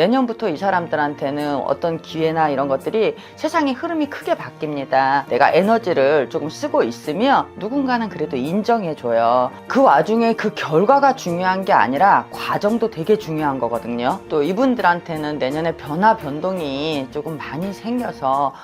내년부터 이 사람들한테는 어떤 기회나 이런 것들이 세상의 흐름이 크게 바뀝니다. 내가 에너지를 조금 쓰고 있으면 누군가는 그래도 인정해줘요. 그 와중에 그 결과가 중요한 게 아니라 과정도 되게 중요한 거거든요. 또 이분들한테는 내년에 변화, 변동이 조금 많이 생겨서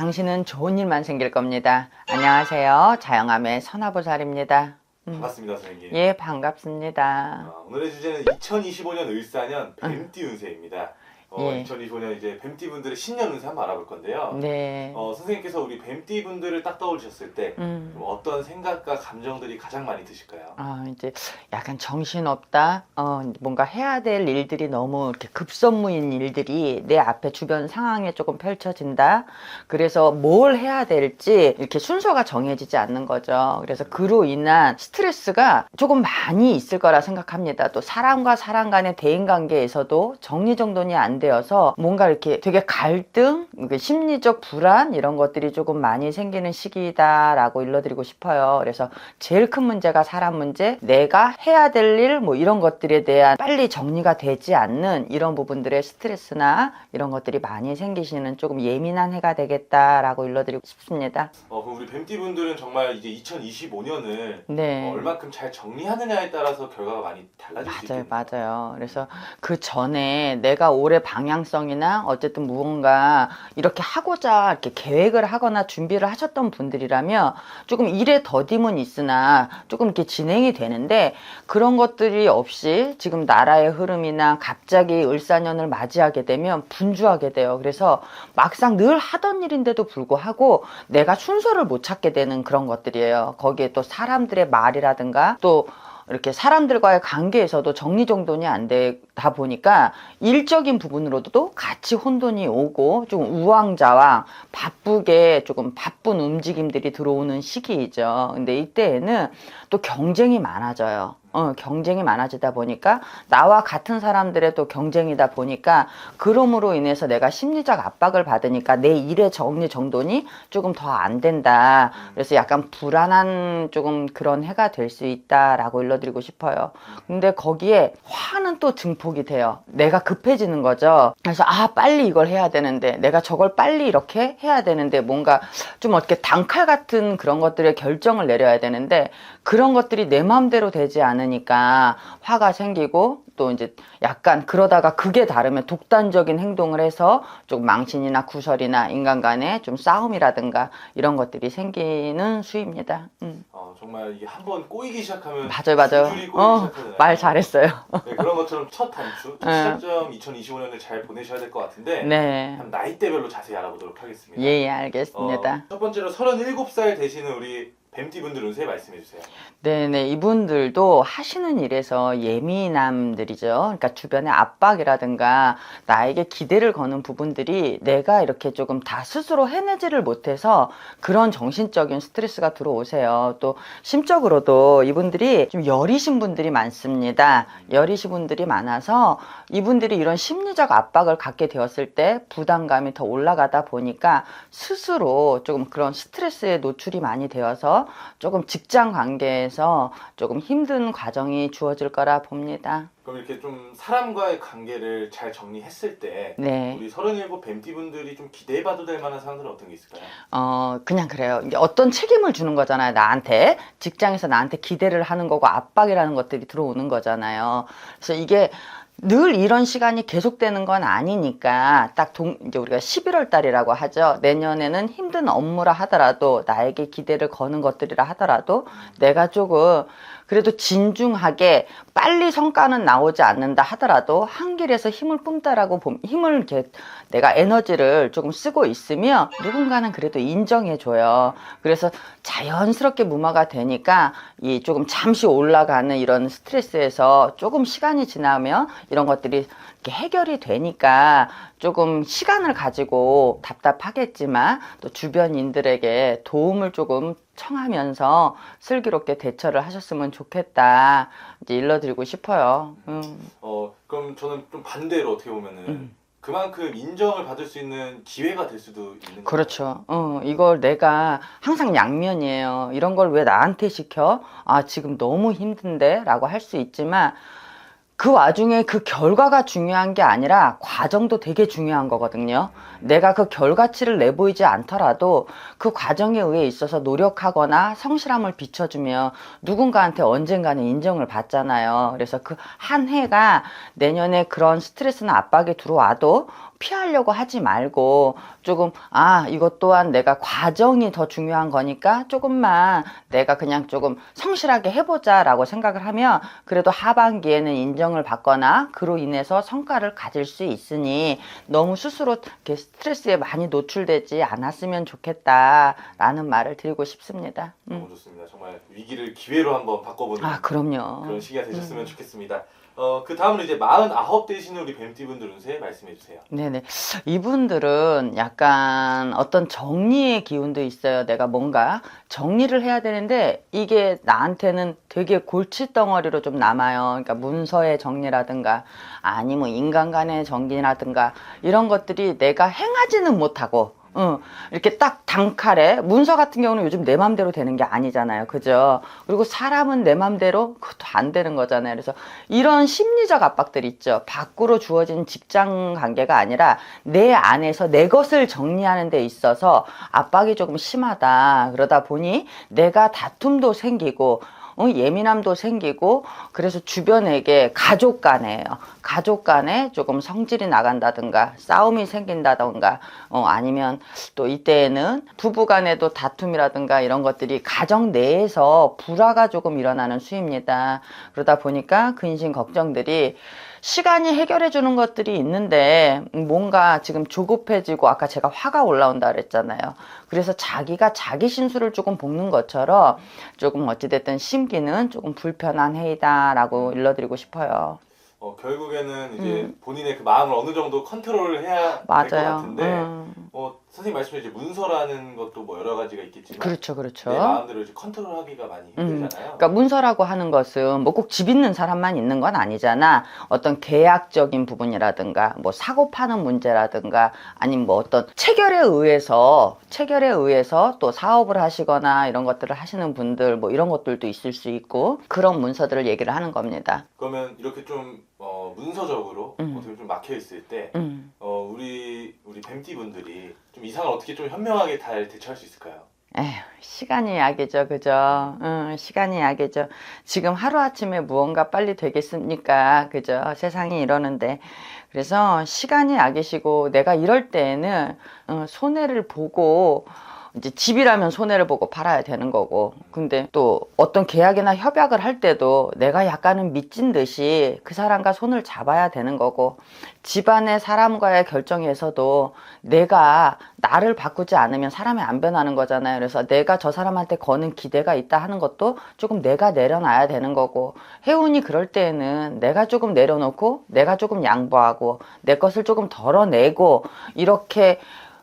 당신은 좋은 일만 생길 겁니다. 안녕하세요. 자영함의 선화보살입니다. 음. 반갑습니다, 선생님. 예, 반갑습니다. 아, 오늘의 주제는 2025년 을사년 뱀띠 운세입니다. 어, 예. 2025년 이제 뱀띠 분들의 신년 운세 한번 알아볼 건데요. 네. 어, 선생님께서 우리 뱀띠 분들을 딱 떠올리셨을 때 음. 좀 어떤 생각과 감정들이 가장 많이 드실까요? 아, 이제 약간 정신 없다. 어, 뭔가 해야 될 일들이 너무 이렇게 급선무인 일들이 내 앞에 주변 상황에 조금 펼쳐진다. 그래서 뭘 해야 될지 이렇게 순서가 정해지지 않는 거죠. 그래서 그로 인한 스트레스가 조금 많이 있을 거라 생각합니다. 또 사람과 사람 간의 대인 관계에서도 정리정돈이 안 되어서 뭔가 이렇게 되게 갈등, 심리적 불안 이런 것들이 조금 많이 생기는 시기다라고 일러드리고 싶어요. 그래서 제일 큰 문제가 사람 문제, 내가 해야 될 일 뭐 이런 것들에 대한 빨리 정리가 되지 않는 이런 부분들의 스트레스나 이런 것들이 많이 생기시는 조금 예민한 해가 되겠다라고 일러드리고 싶습니다. 어, 그럼 우리 뱀띠 분들은 정말 이제 2025년을 네. 얼마큼 잘 정리하느냐에 따라서 결과가 많이 달라질 수 맞아요, 있겠네요. 맞아요. 그래서 그 전에 내가 올해 방향성이나 어쨌든 무언가 이렇게 하고자 이렇게 계획을 하거나 준비를 하셨던 분들이라면 조금 일에 더딤은 있으나 조금 이렇게 진행이 되는데 그런 것들이 없이 지금 나라의 흐름이나 갑자기 을사년을 맞이하게 되면 분주하게 돼요. 그래서 막상 늘 하던 일인데도 불구하고 내가 순서를 못 찾게 되는 그런 것들이에요. 거기에 또 사람들의 말이라든가 또 이렇게 사람들과의 관계에서도 정리정돈이 안 되다 보니까 일적인 부분으로도 같이 혼돈이 오고 좀 우왕좌왕 바쁘게 조금 바쁜 움직임들이 들어오는 시기이죠. 근데 이때에는 또 경쟁이 많아져요. 어, 경쟁이 많아지다 보니까 나와 같은 사람들의 또 경쟁이다 보니까 그럼으로 인해서 내가 심리적 압박을 받으니까 내 일의 정리 정돈이 조금 더 안 된다. 그래서 약간 불안한 조금 그런 해가 될 수 있다라고 일러드리고 싶어요. 근데 거기에 화는 또 증폭이 돼요. 내가 급해지는 거죠. 그래서 아 빨리 이걸 해야 되는데 내가 저걸 빨리 이렇게 해야 되는데 뭔가 좀 어떻게 단칼 같은 그런 것들의 결정을 내려야 되는데 그런 것들이 내 마음대로 되지 않 으니까 화가 생기고 또 이제 약간 그러다가 그게 다르면 독단적인 행동을 해서 좀 망신이나 구설이나 인간 간의 좀 싸움이라든가 이런 것들이 생기는 수입니다. 음. 어, 정말 이게 한번 꼬이기 시작하면 맞아요, 맞아요. 줄줄이 꼬이기 어, 시작하잖아요. 말 잘했어요. 네, 그런 것처럼 첫 단추, 첫 네. 시작점 2025년을 잘 보내셔야 될 것 같은데 네. 한 나이대별로 자세히 알아보도록 하겠습니다. 예, 예, 알겠습니다. 어, 첫 번째로 37살 되시는 우리 뱀띠 분들 운세 말씀해 주세요. 네네, 이분들도 하시는 일에서 예민함들이죠. 그러니까 주변의 압박이라든가 나에게 기대를 거는 부분들이 내가 이렇게 조금 다 스스로 해내지를 못해서 그런 정신적인 스트레스가 들어오세요. 또 심적으로도 이분들이 좀 여리신 분들이 많습니다. 여리신 분들이 많아서 이분들이 이런 심리적 압박을 갖게 되었을 때 부담감이 더 올라가다 보니까 스스로 조금 그런 스트레스에 노출이 많이 되어서 조금 직장 관계에서 조금 힘든 과정이 주어질 거라 봅니다. 그럼 이렇게 좀 사람과의 관계를 잘 정리했을 때 네. 우리 37 뱀띠 분들이 좀 기대해봐도 될 만한 사항들은 어떤 게 있을까요? 어, 그냥 그래요. 이게 어떤 책임을 주는 거잖아요. 나한테. 직장에서 나한테 기대를 하는 거고 압박이라는 것들이 들어오는 거잖아요. 그래서 이게 늘 이런 시간이 계속되는 건 아니니까 딱 동, 이제 우리가 11월 달이라고 하죠. 내년에는 힘든 업무라 하더라도 나에게 기대를 거는 것들이라 하더라도 내가 조금 그래도 진중하게 빨리 성과는 나오지 않는다 하더라도 한 길에서 힘을 뿜다라고 봄, 힘을 내가 에너지를 조금 쓰고 있으면 누군가는 그래도 인정해 줘요. 그래서 자연스럽게 무마가 되니까 이 조금 잠시 올라가는 이런 스트레스에서 조금 시간이 지나면 이런 것들이 해결이 되니까 조금 시간을 가지고 답답하겠지만 또 주변인들에게 도움을 조금 청하면서 슬기롭게 대처를 하셨으면 좋겠다 이제 일러드리고 싶어요. 음. 어 그럼 저는 좀 반대로 어떻게 보면은 음. 그만큼 인정을 받을 수 있는 기회가 될 수도 있는. 그렇죠. 어, 이걸 내가 항상 양면이에요. 이런 걸 왜 나한테 시켜? 아, 지금 너무 힘든데? 라고 할 수 있지만, 그 와중에 그 결과가 중요한 게 아니라 과정도 되게 중요한 거거든요. 내가 그 결과치를 내보이지 않더라도 그 과정에 의해 있어서 노력하거나 성실함을 비춰주면 누군가한테 언젠가는 인정을 받잖아요. 그래서 그 한 해가 내년에 그런 스트레스나 압박이 들어와도 피하려고 하지 말고 조금 아 이것 또한 내가 과정이 더 중요한 거니까 조금만 내가 그냥 조금 성실하게 해보자 라고 생각을 하면 그래도 하반기에는 인정을 받거나 그로 인해서 성과를 가질 수 있으니 너무 스스로 이렇게 스트레스에 많이 노출되지 않았으면 좋겠다 라는 말을 드리고 싶습니다. 음. 너무 좋습니다. 정말 위기를 기회로 한번 바꿔보는 아 그럼요. 그런 시기가 되셨으면 좋겠습니다. 어, 그 다음으로 이제 49 되시는 우리 뱀띠분들 운세 말씀해 주세요. 네네. 이분들은 약간 어떤 정리의 기운도 있어요. 내가 뭔가 정리를 해야 되는데 이게 나한테는 되게 골칫덩어리로 좀 남아요. 그러니까 문서의 정리라든가 아니 뭐 인간 간의 정리라든가 이런 것들이 내가 행하지는 못하고 어, 이렇게 딱 단칼에 문서 같은 경우는 요즘 내 맘대로 되는 게 아니잖아요. 그죠? 그리고 사람은 내 맘대로 그것도 안 되는 거잖아요. 그래서 이런 심리적 압박들 있죠. 밖으로 주어진 직장 관계가 아니라 내 안에서 내 것을 정리하는 데 있어서 압박이 조금 심하다. 그러다 보니 내가 다툼도 생기고 어, 예민함도 생기고 그래서 주변에게 가족 간에요. 가족 간에 조금 성질이 나간다든가 싸움이 생긴다든가 어, 아니면 또 이때에는 부부 간에도 다툼이라든가 이런 것들이 가정 내에서 불화가 조금 일어나는 수입니다. 그러다 보니까 근심 걱정들이 시간이 해결해 주는 것들이 있는데 뭔가 지금 조급해지고 아까 제가 화가 올라온다 그랬잖아요. 그래서 자기가 자기 신수를 조금 볶는 것처럼 조금 어찌됐든 심기는 조금 불편한 해이다라고 일러드리고 싶어요. 어, 결국에는 이제 본인의 그 마음을 어느 정도 컨트롤을 해야 될것 음. 같은데 음. 어, 선생님 말씀해 주신 문서라는 것도 뭐 여러 가지가 있겠지만 그렇죠, 그렇죠. 내 마음대로 이제 컨트롤하기가 많이 음. 힘들잖아요. 그러니까 문서라고 하는 것은 뭐 꼭 집 있는 사람만 있는 건 아니잖아. 어떤 계약적인 부분이라든가 뭐 사고 파는 문제라든가 아니면 뭐 어떤 체결에 의해서 체결에 의해서 또 사업을 하시거나 이런 것들을 하시는 분들 뭐 이런 것들도 있을 수 있고 그런 문서들을 얘기를 하는 겁니다. 그러면 이렇게 좀 어, 문서적으로 음. 어떻게 좀 막혀 있을 때 음. 어, 우리 우리 뱀띠 분들이 좀 이상을 어떻게 좀 현명하게 잘 대처할 수 있을까요? 에휴, 시간이 약이죠, 그죠? 응, 시간이 약이죠. 지금 하루아침에 무언가 빨리 되겠습니까? 그죠? 세상이 이러는데. 그래서 시간이 약이시고, 내가 이럴 때에는, 어, 손해를 보고, 이제 집이라면 손해를 보고 팔아야 되는 거고. 근데 또 어떤 계약이나 협약을 할 때도 내가 약간은 미친 듯이 그 사람과 손을 잡아야 되는 거고. 집안의 사람과의 결정에서도 내가 나를 바꾸지 않으면 사람이 안 변하는 거잖아요. 그래서 내가 저 사람한테 거는 기대가 있다 하는 것도 조금 내가 내려놔야 되는 거고 혜운이 그럴 때에는 내가 조금 내려놓고 내가 조금 양보하고 내 것을 조금 덜어내고 이렇게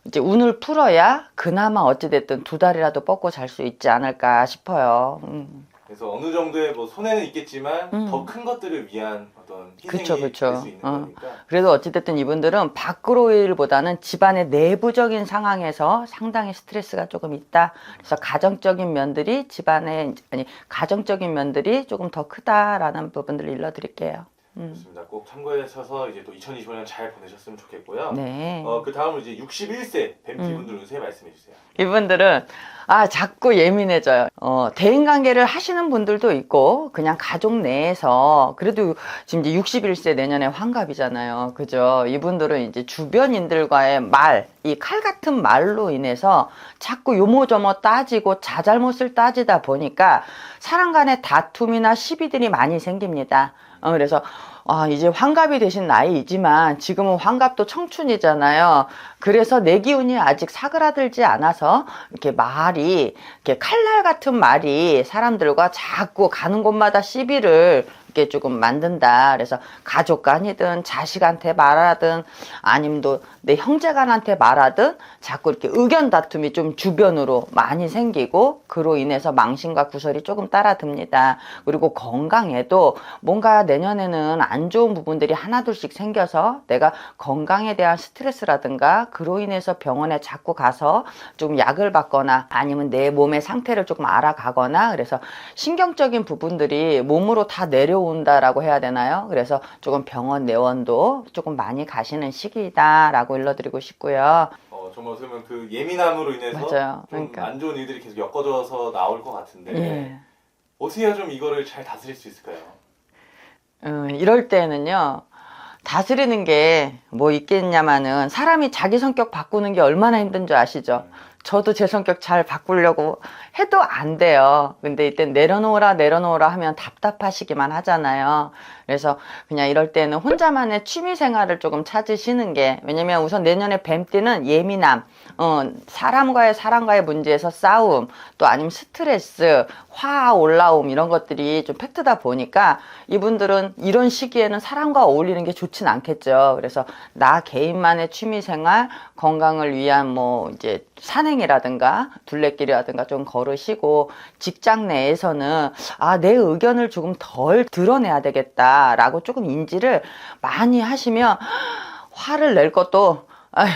이제 운을 풀어야 그나마 어찌됐든 두 달이라도 뻗고 잘 수 있지 않을까 싶어요. 음. 그래서 어느 정도의 뭐 손해는 있겠지만 음. 더 큰 것들을 위한 어떤 희생이 그쵸, 그쵸. 될수 있는 어. 거니까 그래도 어찌됐든 이분들은 밖으로의 일보다는 집안의 내부적인 상황에서 상당히 스트레스가 조금 있다. 그래서 가정적인 면들이 집안의 아니 가정적인 면들이 조금 더 크다라는 부분들을 일러드릴게요. 음. 좋습니다. 꼭 참고하셔서 이제 또 2025년 잘 보내셨으면 좋겠고요. 네. 어, 그 다음으로 이제 61세 뱀띠 음. 분들 운세 말씀해 주세요. 이분들은 아 자꾸 예민해져요. 어, 대인 관계를 하시는 분들도 있고 그냥 가족 내에서 그래도 지금 이제 61세 내년에 환갑이잖아요. 그죠? 이분들은 이제 주변인들과의 말, 이 칼 같은 말로 인해서 자꾸 요모저모 따지고 자잘못을 따지다 보니까 사람 간의 다툼이나 시비들이 많이 생깁니다. 어, 그래서 아, 이제 환갑이 되신 나이이지만 지금은 환갑도 청춘이잖아요. 그래서 내 기운이 아직 사그라들지 않아서 이렇게 말이 이렇게 칼날 같은 말이 사람들과 자꾸 가는 곳마다 시비를 있게 조금 만든다. 그래서 가족 간이든 자식한테 말하든 아니면 또내 형제간한테 말하든 자꾸 이렇게 의견 다툼이 좀 주변으로 많이 생기고 그로 인해서 망신과 구설이 조금 따라듭니다. 그리고 건강에도 뭔가 내년에는 안 좋은 부분들이 하나둘씩 생겨서 내가 건강에 대한 스트레스라든가 그로 인해서 병원에 자꾸 가서 좀 약을 받거나 아니면 내 몸의 상태를 조금 알아가거나 그래서 신경적인 부분들이 몸으로 다 내려 온다라고 해야 되나요? 그래서 조금 병원 내원도 조금 많이 가시는 시기이다라고 일러드리고 싶고요. 어, 정말 보면 그 예민함으로 인해서 맞아요. 좀 그러니까. 안 좋은 일들이 계속 엮어져서 나올 것 같은데 예. 어떻게 해야 좀 이거를 잘 다스릴 수 있을까요? 음, 이럴 때는요. 다스리는 게 뭐 있겠냐마는 사람이 자기 성격 바꾸는 게 얼마나 힘든 줄 아시죠? 저도 제 성격 잘 바꾸려고 해도 안 돼요. 근데 이때 내려놓으라 내려놓으라 하면 답답하시기만 하잖아요. 그래서 그냥 이럴 때는 혼자만의 취미 생활을 조금 찾으시는 게 왜냐면 우선 내년에 뱀띠는 예민함, 어, 사람과의 사람과의 문제에서 싸움, 또 아니면 스트레스, 화 올라옴 이런 것들이 좀 팩트다 보니까 이분들은 이런 시기에는 사람과 어울리는 게 좋진 않겠죠. 그래서 나 개인만의 취미 생활, 건강을 위한 뭐 이제 산행 이라든가 둘레길이라든가 좀 걸으시고 직장 내에서는 아, 내 의견을 조금 덜 드러내야 되겠다라고 조금 인지를 많이 하시면 화를 낼 것도 아휴,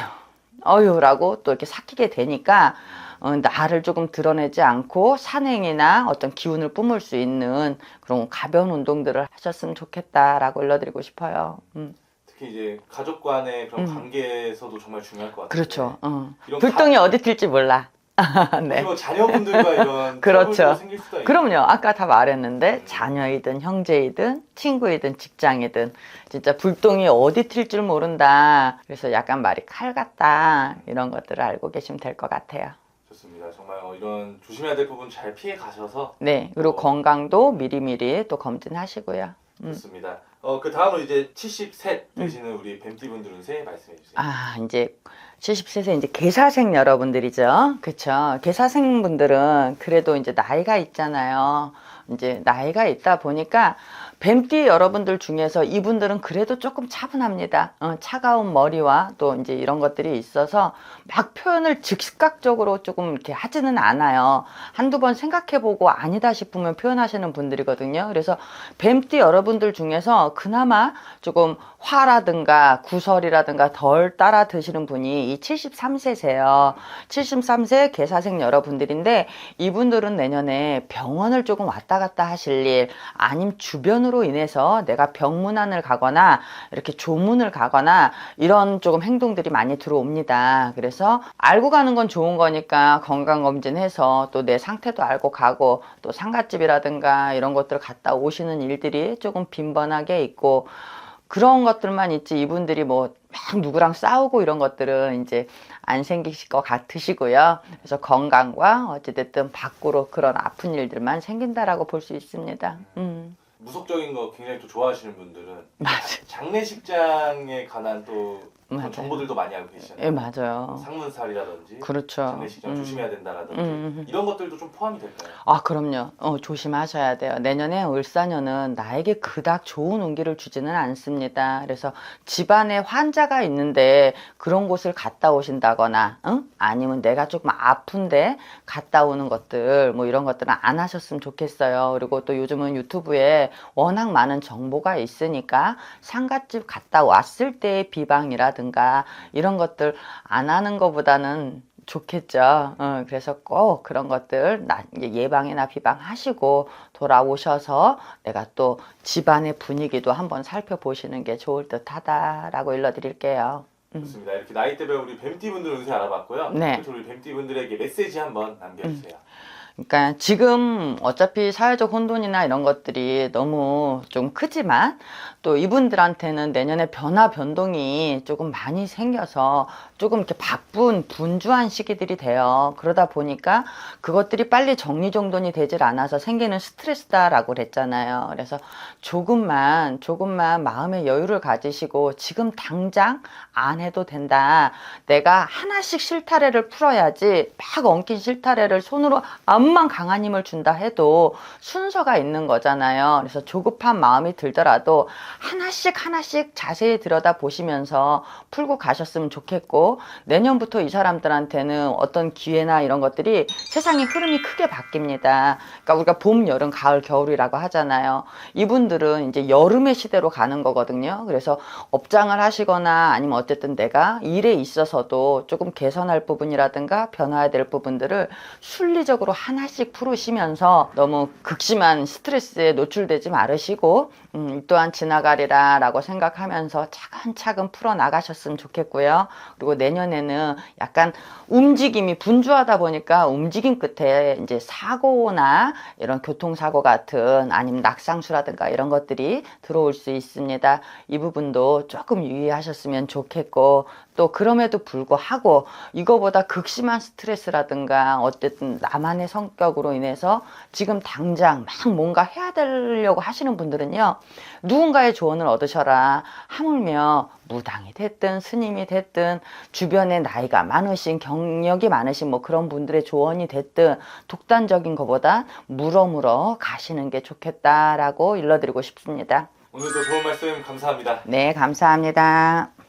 어휴 라고 또 이렇게 삭히게 되니까 어, 나를 조금 드러내지 않고 산행이나 어떤 기운을 뿜을 수 있는 그런 가벼운 운동들을 하셨으면 좋겠다라고 일러드리고 싶어요. 음, 특히 이제 가족 간의 그런 음. 관계에서도 정말 중요할 것 같아요. 그렇죠. 어. 이런 불똥이 어디 튈지 몰라. 네. 그리고 자녀분들과 이런 그렇죠. 생길 수도 있고 그럼요. 아까 다 말했는데 자녀이든 형제이든 친구이든 직장이든 진짜 불똥이 어디 튈 줄 모른다. 그래서 약간 말이 칼 같다. 이런 것들을 알고 계시면 될 것 같아요. 좋습니다. 정말 어, 이런 조심해야 될 부분 잘 피해 가셔서 네. 그리고 어. 건강도 미리미리 또 검진하시고요. 음. 좋습니다. 어, 그 다음으로 이제 73 되시는 우리 뱀띠 분들은 새 말씀해 주세요. 아, 이제 73세 이제 개사생 여러분들이죠. 그쵸. 개사생 분들은 그래도 이제 나이가 있잖아요. 이제 나이가 있다 보니까 뱀띠 여러분들 중에서 이분들은 그래도 조금 차분합니다. 어, 차가운 머리와 또 이제 이런 것들이 있어서 막 표현을 즉각적으로 조금 이렇게 하지는 않아요. 한두 번 생각해보고 아니다 싶으면 표현하시는 분들이거든요. 그래서 뱀띠 여러분들 중에서 그나마 조금 화라든가 구설이라든가 덜 따라 드시는 분이 이 73세세요. 73세 개사생 여러분들인데 이분들은 내년에 병원을 조금 왔다 갔다 하실 일 아님 주변으로 인해서 내가 병문안을 가거나 이렇게 조문을 가거나 이런 조금 행동들이 많이 들어옵니다. 그래서 알고 가는 건 좋은 거니까 건강검진해서 또 내 상태도 알고 가고 또 상갓집이라든가 이런 것들 갔다 오시는 일들이 조금 빈번하게 있고 그런 것들만 있지 이분들이 뭐 막 누구랑 싸우고 이런 것들은 이제 안 생기실 것 같으시고요. 그래서 건강과 어찌됐든 밖으로 그런 아픈 일들만 생긴다라고 볼 수 있습니다. 음, 무속적인 거 굉장히 또 좋아하시는 분들은 맞아. 장례식장에 관한 또 맞아요. 정보들도 많이 알고 계시잖아요. 예, 맞아요. 상문살이라든지 그렇죠. 장례식장 음. 조심해야 된다라든지 음, 음. 이런 것들도 좀 포함이 될까요? 아, 그럼요. 어, 조심하셔야 돼요. 내년에 을사년은 나에게 그닥 좋은 운기를 주지는 않습니다. 그래서 집안에 환자가 있는데 그런 곳을 갔다 오신다거나, 응? 아니면 내가 조금 아픈데 갔다 오는 것들, 뭐 이런 것들은 안 하셨으면 좋겠어요. 그리고 또 요즘은 유튜브에 워낙 많은 정보가 있으니까 상갓집 갔다 왔을 때의 비방이라든 가 이런 것들 안 하는 것보다는 좋겠죠. 어, 그래서 꼭 그런 것들 나- 예방이나 비방하시고 돌아오셔서 내가 또 집안의 분위기도 한번 살펴보시는 게 좋을 듯하다라고 일러드릴게요. 음. 좋습니다. 이렇게 나이대별 우리 뱀띠분들 운세 알아봤고요. 네. 우리 뱀띠분들에게 메시지 한번 남겨주세요. 그러니까 지금 어차피 사회적 혼돈이나 이런 것들이 너무 좀 크지만 또 이분들한테는 내년에 변화 변동이 조금 많이 생겨서 조금 이렇게 바쁜 분주한 시기들이 돼요. 그러다 보니까 그것들이 빨리 정리정돈이 되질 않아서 생기는 스트레스다라고 그랬잖아요. 그래서 조금만 조금만 마음의 여유를 가지시고 지금 당장 안 해도 된다. 내가 하나씩 실타래를 풀어야지 막 엉킨 실타래를 손으로 안 몸만 강한 힘을 준다 해도 순서가 있는 거잖아요. 그래서 조급한 마음이 들더라도 하나씩 하나씩 자세히 들여다 보시면서 풀고 가셨으면 좋겠고 내년부터 이 사람들한테는 어떤 기회나 이런 것들이 세상의 흐름이 크게 바뀝니다. 그러니까 우리가 봄, 여름, 가을, 겨울이라고 하잖아요. 이분들은 이제 여름의 시대로 가는 거거든요. 그래서 업장을 하시거나 아니면 어쨌든 내가 일에 있어서도 조금 개선할 부분이라든가 변화해야 될 부분들을 순리적으로 하나씩 풀으시면서 너무 극심한 스트레스에 노출되지 말으시고 음, 이 또한 지나 가리라 라고 생각하면서 차근차근 풀어 나가셨으면 좋겠고요. 그리고 내년에는 약간 움직임이 분주하다 보니까 움직임 끝에 이제 사고나 이런 교통사고 같은 아니면 낙상수라든가 이런 것들이 들어올 수 있습니다. 이 부분도 조금 유의하셨으면 좋겠고 또 그럼에도 불구하고 이거보다 극심한 스트레스라든가 어쨌든 나만의 성격으로 인해서 지금 당장 막 뭔가 해야 되려고 하시는 분들은요 누군가 의 조언을 얻으셔라 하물며 무당이 됐든 스님이 됐든 주변에 나이가 많으신 경력이 많으신 뭐 그런 분들의 조언이 됐든 독단적인 것보다 물어물어 가시는 게 좋겠다라고 일러드리고 싶습니다. 오늘도 좋은 말씀 감사합니다. 네 감사합니다.